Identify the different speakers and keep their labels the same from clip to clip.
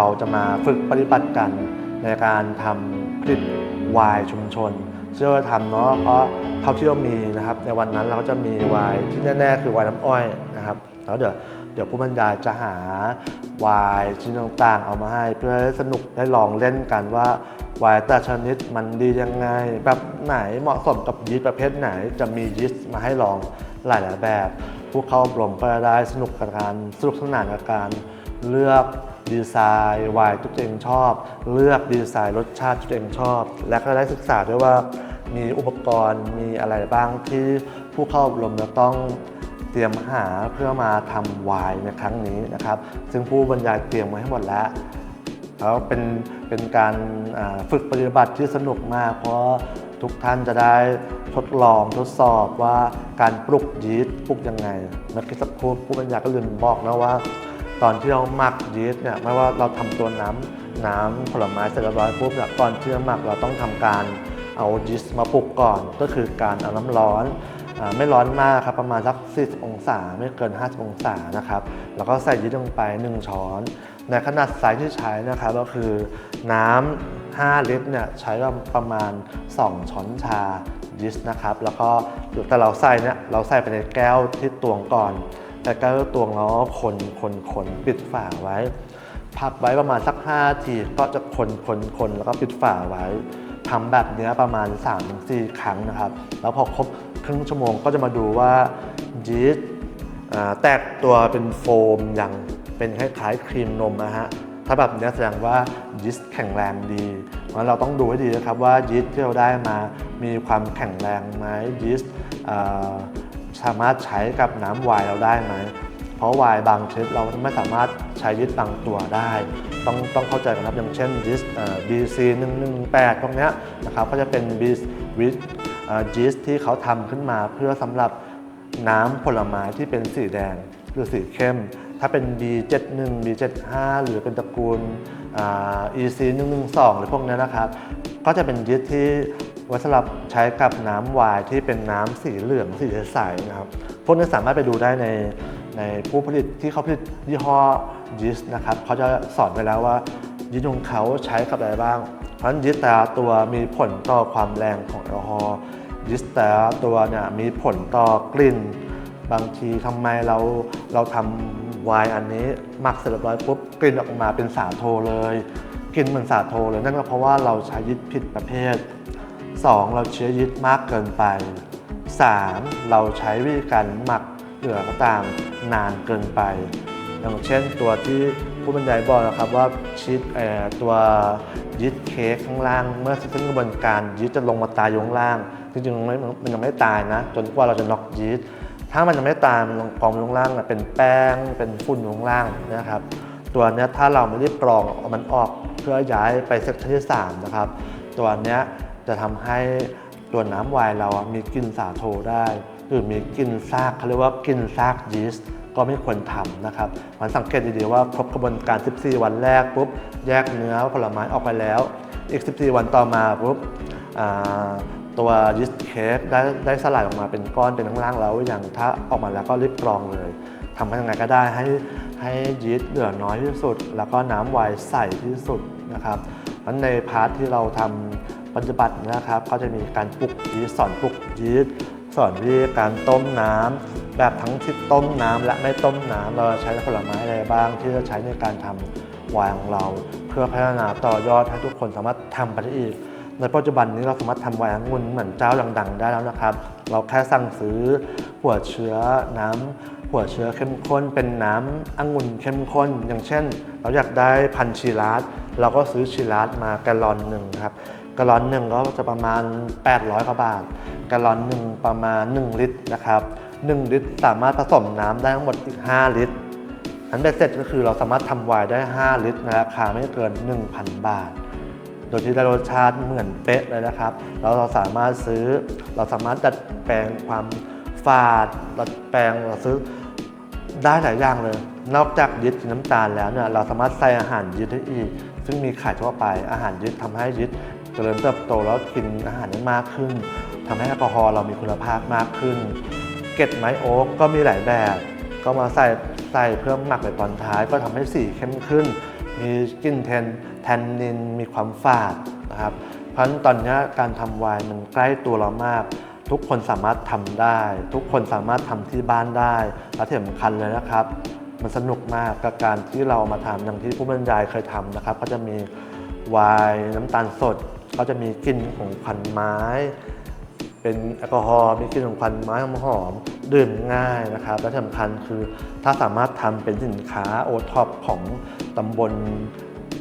Speaker 1: เราจะมาฝึกปฏิบัติกันในการทำผลิตไวน์ชุมชนเชื่อว่าทำเนาะเพราะเท่าที่เรามีนะครับ ในวันนั้นเราก็จะมีไวน์ที่แน่ๆ คือไวน์น้ำอ้อยนะครับแล้วเดี๋ยวเดี๋ยวผู้บรรยายจะหาไวน์ชิ้นต่างๆ เอามาให้เพื่อให้สนุกได้ลองเล่นกันว่าไวน์แต่ชนิดมันดียังไง แบบไหนเหมาะสมกับยีสต์ประเภทไหนจะมียีสต์มาให้ลองหลายๆแบบ ผู้เข้าอบรมก็ได้สนุกกับการสนุกสนานกับการเลือก ดีไซน์ไวน์ที่ตัวเองชอบ เลือกดีไซน์รสชาติที่ตัวเองชอบ และก็ได้ศึกษาด้วยว่ามีอุปกรณ์มีอะไรบ้างที่ผู้เข้าอบรมจะต้องเตรียมหาเพื่อมาทำไวน์ในครั้งนี้นะครับ ซึ่งผู้บรรยายเตรียมไว้ให้หมดแล้วแล้วเป็นเป็นการฝึกปฏิบัติที่สนุกมาก เพราะทุกท่านจะได้ทดลองทดสอบว่าการปลุกยีสต์ปลุกยังไงเมื่อกี้สักครู่ผู้บรรยายก็ลืมบอกนะว่า ตอนที่เราหมักยีสต์เนี่ยไม่ว่าเราทำตัวน้ำน้ำผลไม้เสร็จเรียบร้อยปุ๊บเนี่ยก่อนที่จะหมักเราต้องทำการเอายีสต์มาปลุกก่อน ก็คือการเอาน้ำร้อนไม่ร้อนมากครับประมาณสัก 40 องศาไม่เกิน 50 องศานะครับแล้วก็ใส่ยีสต์ลงไป 1 ช้อน ในขนาดไซส์ที่ใช้นะครับก็คือน้ำ5ลิตรเนี่ยใช้ประมาณ 2 ช้อนชายีสต์นะครับแล้วก็แต่เราใส่เนี่ยเราใส่ไปในแก้วที่ตวงก่อน แต่ก้วตวงแล้วคนคนคนปิดฝาไว้ พักไว้ประมาณสัก5ทีก็จะคนคนคนแล้วก็ปิดฝาไว้ทำแบบเนี้ยประมาณ 3-4 ครั้งนะครับ แล้วพอครบครึ่งชั่วโมงก็จะมาดูว่ายีสต์แตกตัวเป็นโฟมอย่างเป็นคล้ายๆครีมนมนะฮะถ้าแบบนี้แสดงว่ายีสต์แข็งแรงดีเพราะฉะนั้นเราต้องดูให้ดีนะครับว่ายีสต์ที่เราได้มามีความแข็งแรงไหมยีสต์ สามารถใช้กับน้ำวน์เราได้ไหม เพราะวน์บางชนิดเราไม่สามารถใช้ยีสต์บางตัวได้ ต้องต้องเข้าใจกันครับอย่างเช่นยีสต์เอ่อ BC 118พวกนี้นะครับก็จะเป็นบีวิตยีสต์ที่เขาทำขึ้นมาเพื่อสำหรับน้ำผลไม้ที่เป็นสีแดงหรือสีเข้ม ถ้าเป็น B71 B75 หรือเป็นตระกูลอ่า EC 112 หรือพวกนี้นะครับ ก็จะเป็นยีสต์ที่ ไว้สำหรับใช้กับน้ำไวน์ที่เป็นน้ำสีเหลืองสีใสๆนะครับ พวกนี้สามารถไปดูได้ในในผู้ผลิตที่เขาผลิตยี่ห้อยีสต์นะครับเขาจะสอนไว้แล้วว่ายีสต์ของเขาใช้กับอะไรบ้าง เพราะฉะนั้นยีสต์แต่ตัวมีผลต่อความแรงของแอลกอฮอล์ยีสต์แต่ตัวเนี่ยมีผลต่อกลิ่น บางทีทำไมเราเราทำไวน์อันนี้หมักเสร็จเรียบร้อยปุ๊บกลิ่นออกมาเป็นสาโทเลยกลิ่นเหมือนสาโทเลยนั่นก็เพราะว่าเราใช้ยีสต์ผิดประเภท 2. เราเชื้อยีสต์มากเกินไป 3. เราใช้วิธีการหมักเหลือก็ตามนานเกินไป อย่างเช่นตัวที่ผู้บรรยายบอกนะครับว่าชีสตัวยีสต์เค้กข้างล่าง เมื่อเส้นกระบวนการยีสต์จะลงมาตายอยู่ข้างล่างจริงๆมันไม่มันยังไม่ตายนะ จนกว่าเราจะน็อกยีสต์ถ้ามันยังไม่ตายมันลงกองอยู่ข้างล่างเป็นแป้งเป็นฝุ่นอยู่ข้างล่างนะครับตัวนี้ถ้าเราไม่รีบกรองเอามันออกเพื่อย้ายไปเซกชันที่สามนะครับตัวนี้ จะทำให้ตัวน้ำไวน์เราอะมีกลิ่นสาโทได้ หรือมีกลิ่นซากเขาเรียกว่ากลิ่นซากยีสต์ก็ไม่ควรทำนะครับ มันสังเกตดีๆว่าครบกระบวนการ 14 วันแรกปุ๊บแยกเนื้อผลไม้ออกไปแล้ว อีก 14 วันต่อมาปุ๊บตัวยีสต์เค้กได้ได้สลายออกมาเป็นก้อนเป็นข้างล่างแล้ว อย่างถ้าออกมาแล้วก็รีบกรองเลยทำยังไงก็ได้ให้ให้ยีสต์เหลือน้อยที่สุด แล้วก็น้ำไวน์ใสที่สุดนะครับมันในพาร์ทที่เราทำ ปฏิบัตินะครับก็จะมีการปลุกยีสต์สอนปลุกยีสต์สอนวิธีการต้มน้ำแบบทั้งที่ต้มน้ำและไม่ต้มน้ำเราใช้ผลไม้อะไรบ้าง ที่จะใช้ในการทำไวน์ของเรา เพื่อพัฒนาต่อยอดให้ทุกคนสามารถทำไปได้อีก ในปัจจุบันนี้เราสามารถทำไวน์องุ่นเหมือนเจ้าดัง ๆ ได้แล้วนะครับ เราแค่สั่งซื้อหัวเชื้อน้ำหัวเชื้อเข้มข้นเป็นน้ำองุ่นเข้มข้น อย่างเช่น เราอยากได้พันชีราสเราก็ซื้อชีราสมาแกลลอนหนึ่งครับ กลลอนหนึ่งก็จะประมาณ 800กว่าบาทกลลอนหนึ่งประมาณ 1 ลิตรนะครับ1ลิตรสามารถผสมน้ำได้ทั้งหมดอีก 5 ลิตร อันเบ็ดเสร็จก็คือเราสามารถทำไวน์ได้ 5 ลิตรในราคาไม่เกิน 1,000 บาท โดยที่ได้รสชาติเหมือนเป๊ะเลยนะครับ แล้วเราสามารถซื้อ เราสามารถดัดแปลงความฝาดดัดแปลงเราซื้อได้หลายอย่างเลย นอกจากยึดน้ำตาลแล้วเนี่ยเราสามารถใส่อาหารยึดได้อีก ซึ่งมีขายทั่วไปอาหารยึดทำให้ยึด เจริญเติบโตแล้วกินอาหารได้มากขึ้นทำให้แอลกอฮอล์เรามีคุณภาพมากขึ้น เกล็ดไม้โอ๊กก็มีหลายแบบ ก็มาใส่ใส่เพิ่มหมักในตอนท้าย ก็ทำให้สีเข้มขึ้น มีกลิ่นแทนแทนนินมีความฝาดนะครับ เพราะฉะนั้นตอนนี้การทำไวน์มันใกล้ตัวเรามากทุกคนสามารถทำได้ ทุกคนสามารถทำที่บ้านได้และที่สำคัญเลยนะครับ มันสนุกมากกับการที่เรามาทำอย่างที่ผู้บรรยายเคยทำนะครับ ก็จะมีไวน์น้ำตาลสด ก็จะมีกลิ่นของควันไม้ เป็นแอลกอฮอล์มีกลิ่นของควันไม้หอมๆดื่มง่ายนะครับ และสำคัญคือถ้าสามารถทำเป็นสินค้าโอท็อปของตำบล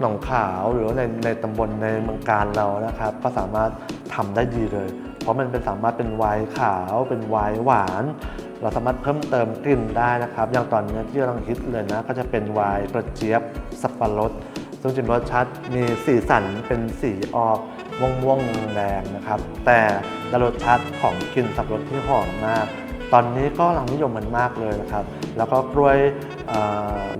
Speaker 1: หนองขาวหรือในในตำบลในเมืองการเรานะครับ ก็สามารถทำได้ดีเลย เพราะมันเป็นสามารถเป็นไวน์ขาว เป็นไวน์หวาน เราสามารถเพิ่มเติมกลิ่นได้นะครับ อย่างตอนนี้ที่กำลังฮิตเลยนะ ก็จะเป็นไวน์กระเจี๊ยบสับปะรดซึ่งจริงรสชาติมีสีสันเป็นสีออก ม่วงม่วงแดงนะครับ แต่รสชาติของกลิ่นสับปะรดที่หอมมาก ตอนนี้ก็กำลังนิยมมันมากเลยนะครับ แล้วก็กล้วย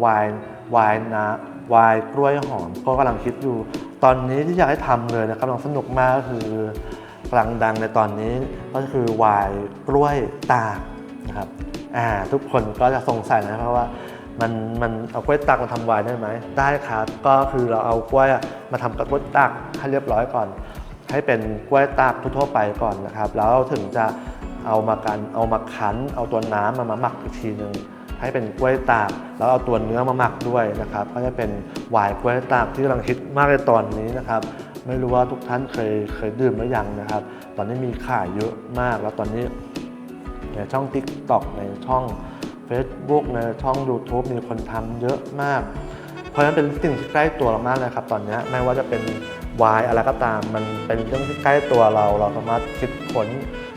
Speaker 1: ไวน์ไวน์นะไวน์กล้วยหอมก็กำลังคิดอยู่ ตอนนี้ที่อยากให้ทำเลยนะครับกำลังสนุกมากก็คือกำลังดังในตอนนี้ก็คือไวน์กล้วยตากนะครับอ่าทุกคนก็จะสงสัยนะเพราะว่า มันมันเอากล้วยตากมาทำไวน์ได้ไหมได้ครับ ก็คือเราเอากล้วยมาทำกับกล้วยตากให้เรียบร้อยก่อน ให้เป็นกล้วยตากทั่วไปก่อนนะครับ แล้วถึงจะเอามากันเอามาคั้น เอาตัวน้ำมามาหมักอีกทีหนึ่งให้เป็นกล้วยตาก แล้วเอาตัวเนื้อมาหมักด้วยนะครับ ก็จะเป็นไวน์กล้วยตากที่กำลังฮิตมากในตอนนี้นะครับ ไม่รู้ว่าทุกท่านเคยเคยดื่มหรือยังนะครับ ตอนนี้มีขายเยอะมากแล้วตอนนี้ในช่อง TikTok ในช่อง Facebook ในช่อง YouTube มีคนทำเยอะมาก เพราะฉะนั้นเป็นสิ่งที่ใกล้ตัวเรามากเลยครับ ตอนนี้ไม่ว่าจะเป็นวายอะไรก็ตาม มันเป็นเรื่องที่ใกล้ตัวเรา เราสามารถคิดค้น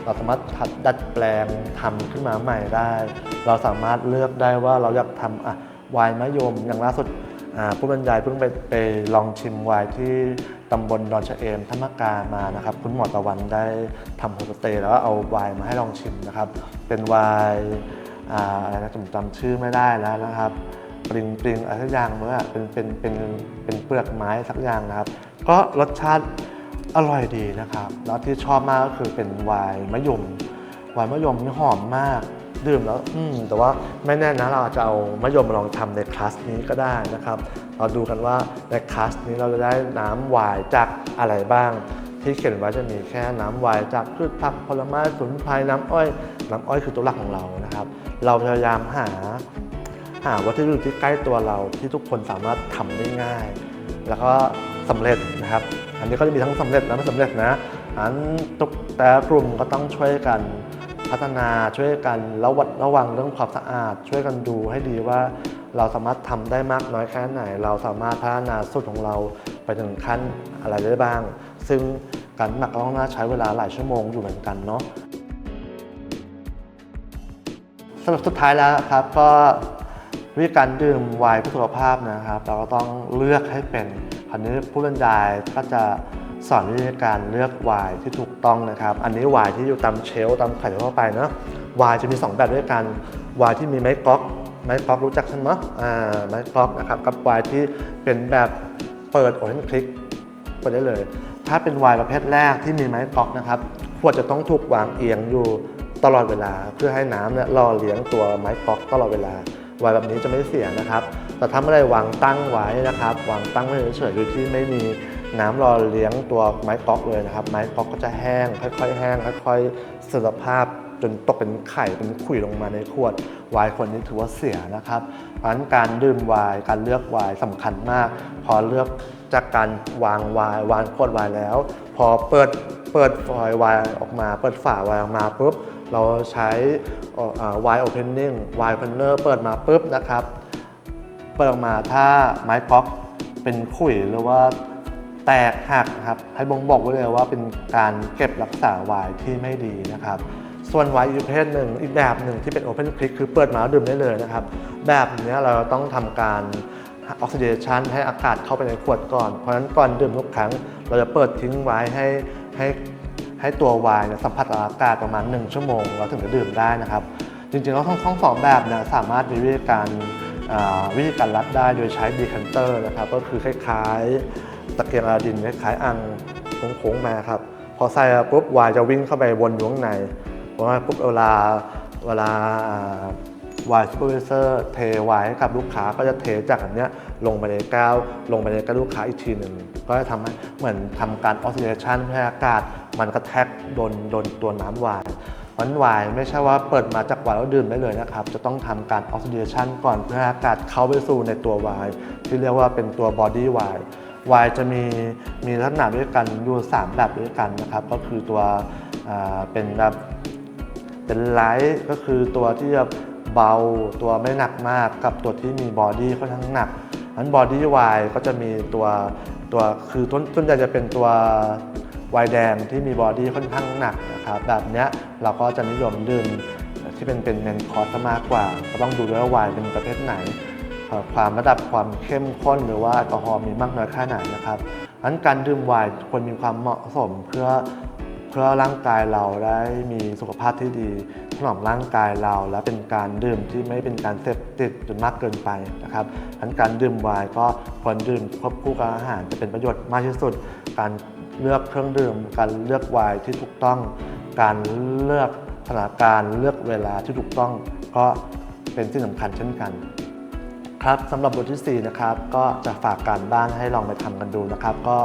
Speaker 1: เราสามารถทัดดัดแปลงทำขึ้นมาใหม่ได้ เราสามารถเลือกได้ว่าเราอยากทำอะวายมะยมอย่างล่าสุดผู้บรรยายเพิ่งไปไปลองชิมไวน์ที่ตำบลดอนชะเอมธรรมกามานะครับ คุณหมอตะวันได้ทำโฮมสเตย์แล้วก็เอาไวน์มาให้ลองชิมนะครับ เป็นไวน์ อะไรนะผมจำชื่อไม่ได้แล้วนะครับปริงปริงอะไรสักอย่างเมื่อเป็นเป็นเป็นเป็นเปลือกไม้สักอย่างนะครับ ก็รสชาติอร่อยดีนะครับ แล้วที่ชอบมากก็คือเป็นไวน์มะยมไวน์มะยมนี่หอมมากดื่มแล้วอืมแต่ว่าไม่แน่นะเราอาจจะเอามะยมมาลองทำในคลาสนี้ก็ได้นะครับ เราดูกันว่าในคลาสนี้เราจะได้น้ำไวน์จากอะไรบ้าง ที่เขียนไว้จะมีแค่น้ำไวน์จากพืชผักผลไม้สมุนไพรน้ำอ้อย น้ำอ้อยคือตัวหลักของเรานะครับ เราพยายามหาหาวัตถุดิบที่ใกล้ตัวเราที่ทุกคนสามารถทำได้ง่าย แล้วก็สำเร็จนะครับ อันนี้ก็จะมีทั้งสำเร็จและไม่สำเร็จนะอันทุกแต่ละกลุ่มก็ต้องช่วยกันพัฒนาช่วยกันระวัดระวังเรื่องความสะอาด ช่วยกันดูให้ดีว่าเราสามารถทำได้มากน้อยแค่ไหน เราสามารถพัฒนาสูตรของเรา ไปถึงขั้นอะไรได้บ้าง ซึ่งการหมักก็ต้องน่าใช้เวลาหลายชั่วโมงอยู่เหมือนกันเนาะสำหรับสุดท้ายแล้วครับก็วิธีการดื่มไวน์เพื่อสุขภาพนะครับ เราก็ต้องเลือกให้เป็นคราวนี้ผู้บรรยายก็จะสอนวิธีการเลือกไวน์ที่ถูกต้องนะครับ อันนี้ไวน์ที่อยู่ตามเชลฟ์ตามขายทั่วไปเนาะไวน์จะมี 2 แบบด้วยกันไวน์ที่มีไม้ก๊อกไม้ก๊อกรู้จักใช่ไหมอ่าไม้ก๊อกนะครับกับไวน์ที่เป็นแบบ เปิดโอเพนคลิกเปิดได้เลย ถ้าเป็นไวน์ประเภทแรกที่มีไม้ก๊อกนะครับขวดจะต้องถูกวางเอียงอยู่ตลอดเวลา เพื่อให้น้ำเนี่ยหล่อเลี้ยงตัวไม้ก๊อกตลอดเวลาไวน์แบบนี้จะไม่เสียนะครับ แต่ถ้าไม่ได้วางตั้งไว้นะครับ วางตั้งไว้เฉยๆโดยที่ไม่มีน้ำหล่อเลี้ยงตัวไม้ก๊อกเลยนะครับ ไม้ก๊อกก็จะแห้ง ค่อยๆ แห้ง ค่อยๆเสื่อมสภาพ จนตกเป็นไข่เป็นขุยลงมาในขวดวน์คนนี้ถือว่าเสียนะครับเพราะฉะนั้นการดื่มวน์การเลือกวน์สำคัญมาก พอเลือกจากการวางวน์วางขวดวน์แล้ว พอเปิดเปิดฟอยวน์ออกมา เปิดฝาวน์ออกมาปุ๊บเราใช้วน์โอเพนนิ่งวน์เพนเนอร์เปิดมาปุ๊บนะครับเปิดออกมาถ้าไม้ก๊อกเป็นขุยหรือว่าแตกหักครับให้บ่งบอกไว้เลยว่าเป็นการเก็บรักษาวน์ที่ไม่ดีนะครับ ส่วนไวน์อีกประเภทหนึ่งอีกแบบหนึ่งที่เป็น Open Click คือเปิดมาแล้วดื่มได้เลยนะครับ แบบนี้เราต้องทำการออกซิเดชันให้อากาศเข้าไปในขวดก่อน เพราะฉะนั้นก่อนดื่มทุกครั้ง เราจะเปิดทิ้งไว้ให้ให้ให้ตัวไวน์เนี่ยสัมผัสอากาศประมาณ 1 ชั่วโมง เราถึงจะดื่มได้นะครับ จริงๆแล้วทั้งสองแบบเนี่ยสามารถมีวิธีการวิธีการรัดได้โดยใช้ดีคันเตอร์นะครับ ก็คือคล้ายๆตะเกียงอลาดินคล้ายๆอังโค้งๆมาครับ พอใส่แล้วปุ๊บไวน์จะวิ่งเข้าไปวนอยู่ข้างใน ราะว่าปุ๊บเวลาเวลาวายซูเปอร์วิเซอร์เทวน์ให้กับลูกค้าก็จะเทจากอันเนี้ยลงไปในแก้วลงไปในแก้วลูกค้าอีกทีหนึ่งก็จะทำให้เหมือนทำการออกซิเดชันให้อากาศ มันกระแทกโดนโดนตัวน้ำวน์วันวน์ไม่ใช่ว่าเปิดมาจากวน์แล้วดื่มได้เลยนะครับ จะต้องทำการออกซิเดชันก่อนเพื่ออากาศเข้าไปสู่ในตัววน์ที่เรียกว่าเป็นตัวบอดี้วน์ไวน์จะมีมีลักษณะด้วยกันอยู่สามแบบด้วยกันนะครับ ก็คือตัวเป็นแบบ เป็นไลท์ก็คือตัวที่จะเบาตัวไม่หนักมากกับตัวที่มีบอดี้ค่อนข้างหนักนั้นบอดี้ไวก็จะมีตัวตัวคือต้นต้นใหญ่จะเป็นตัวไวน์แดงที่มีบอดี้ค่อนข้างหนักนะครับแบบเนี้ยเราก็จะนิยมดื่มที่เป็นเป็นเมนคอร์สมากกว่า ก็ต้องดูด้วยว่าไวน์เป็นประเภทไหน ความระดับความเข้มข้นหรือว่าแอลกอฮอล์มีมากน้อยแค่ไหนนะครับนั้นการดื่มไวน์ควรมีความเหมาะสมเพื่อ เพื่อร่างกายเราได้มีสุขภาพที่ดีถนอมร่างกายเราและเป็นการดื่มที่ไม่เป็นการเสพติดจนมากเกินไปนะครับดังนั้นการดื่มไวน์ก็ควรดื่มควบคู่กับอาหารจะเป็นประโยชน์มากที่สุด การเลือกเครื่องดื่ม การเลือกไวน์ที่ถูกต้อง การเลือกสถานการณ์เลือกเวลาที่ถูกต้องก็เป็นสิ่งสำคัญเช่นกันครับสำหรับบทที่ 4 นะครับ ก็จะฝากการบ้านให้ลองไปทำกันดูนะครับ ก็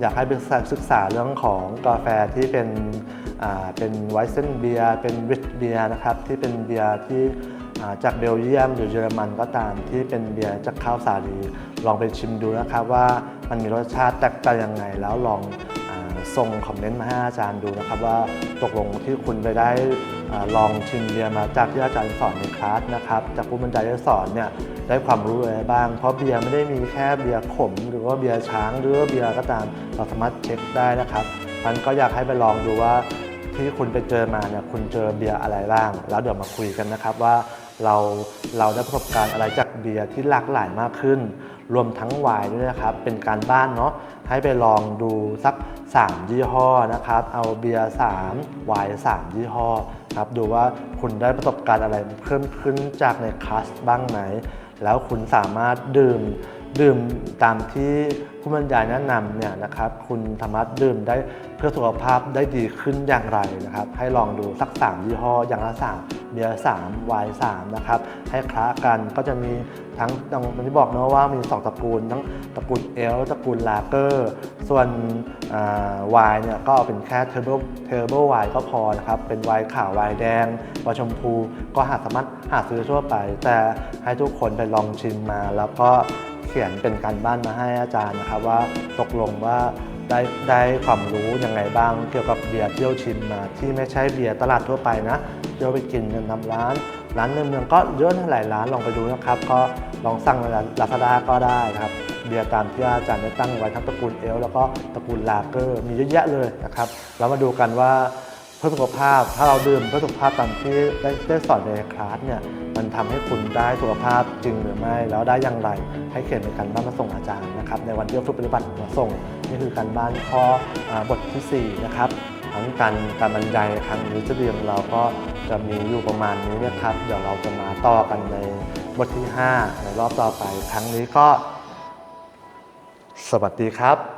Speaker 1: อยากให้ไปศึกษาเรื่องของกาแฟที่เป็นเป็นไวเซนเบียร์เป็นริชเบียร์นะครับที่เป็นเบียร์ที่จากเบลเยียมหรือเยอรมันก็ตามที่เป็นเบียร์จากข้าวสาลีลองไปชิมดูนะครับว่ามันมีรสชาติแตกต่างยังไง แล้วลองอส่งคอมเมนต์มาให้อาจารย์ดูนะครับ ว่าตกลงที่คุณไปได้อลองชิมเบียร์มาจากที่อาจารย์สอนในคลาสนะครับจากผู้บรรยายที่สอนเนี่ย ได้ความรู้อะไรบ้าง เพราะเบียร์ไม่ได้มีแค่เบียร์ขม หรือว่าเบียร์ช้าง หรือว่าเบียร์ก็ตาม เราสามารถเช็คได้นะครับมันก็อยากให้ไปลองดูว่าที่คุณไปเจอมาเนี่ยคุณเจอเบียร์อะไรบ้าง แล้วเดี๋ยวมาคุยกันนะครับว่าเราเราได้ประสบการณ์อะไรจากเบียร์ที่หลากหลายมากขึ้น รวมทั้งไวน์ด้วยนะครับ เป็นการบ้านเนาะให้ไปลองดูสัก 3 ยี่ห้อนะครับ เอาเบียร์3ไวน์3ยี่ห้อครับดูว่าคุณได้ประสบการณ์อะไรเพิ่มขึ้นจากในคลาสบ้างไหม แล้วคุณสามารถดื่ม ดื่มตามที่ผู้บรรยายแนะนำเนี่ยนะครับคุณสามารถดื่มได้เพื่อสุขภาพได้ดีขึ้นอย่างไรนะครับ ให้ลองดูสัก3ยี่ห้ออย่างละ3เบียร์3ไวน์3นะครับให้คละกันก็จะมีทั้งอย่างที่บอกเนอะว่ามี2ตระกูล ทั้งตระกูลเอลตระกูลลาเกอร์ ส่วนไวน์เนี่ยก็เอาเป็นแค่เทเบิลเทเบิลไวน์ก็พอนะครับเป็นไวน์ขาวไวน์แดงวน์ชมพูก็หาสามารถหาซื้อทั่วไป แต่ให้ทุกคนไปลองชิมมาแล้วก็ ขียนเป็นการบ้านมาให้อาจารย์นะครับว่าตกลงว่าได้ได้ความรู้ยังไงบ้าง เกี่ยวกับเบียร์เที่เราชิมมาที่ไม่ใช่เบียร์ตลาดทั่วไปนะเที่เราไปกินกันตามร้าน ร้านในเมืองก็เยอะหลายร้านลองไปดูนะครับ ก็ลองสั่งในลาซาด้าก็ได้นะครับเบียร์ตามที่อาจารย์ได้ตั้งไว้ทั้งตระกูลเอลแล้วก็ตระกูลลาเกอร์มีเยอะแยะเลยนะครับ เรามาดูกันว่า พื่อสุขภาพ ถ้าเราดื่มเพื่อสุขภาพตามที่ได้ได้สอนในคลาสเนี่ย มันทำให้คุณได้สุขภาพจริงหรือไม่ แล้วได้อย่างไร ให้เขียนเป็นการบ้านมาส่งอาจารย์นะครับ ในวันที่ฝึกปฏิบัติมาส่งนี่คือการบ้านข้อบททีสี่4 นะครับ ทั้งการการบรรยายครั้งนี้จะเรียงเราก็จะมีอยู่ประมาณนี้นะครับ เดี๋ยวเราจะมาต่อกันในบทที่ 5 ในรอบต่อไป ครั้งนี้ก็ สวัสดีครับ